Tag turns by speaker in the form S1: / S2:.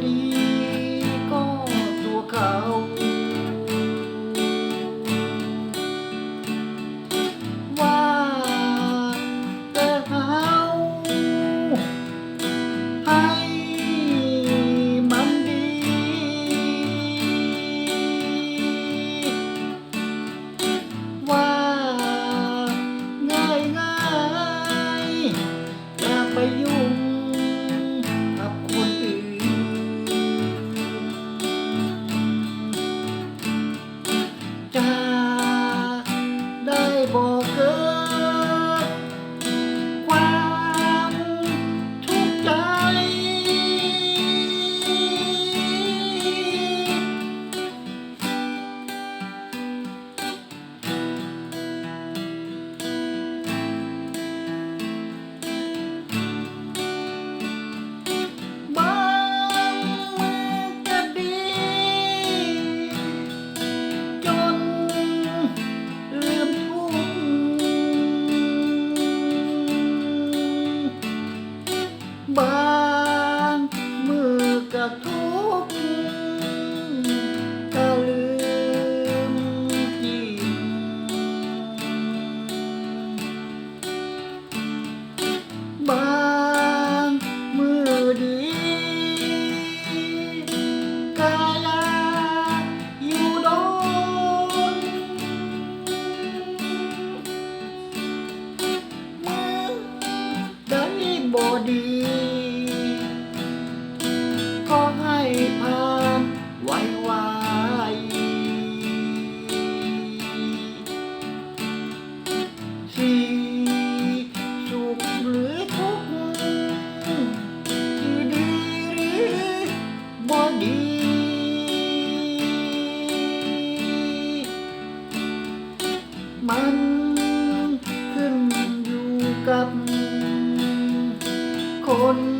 S1: body. บางมือกระทุกกะลืมกินบางมือดีกายาอยู่ดนมือได้บอดี กับคน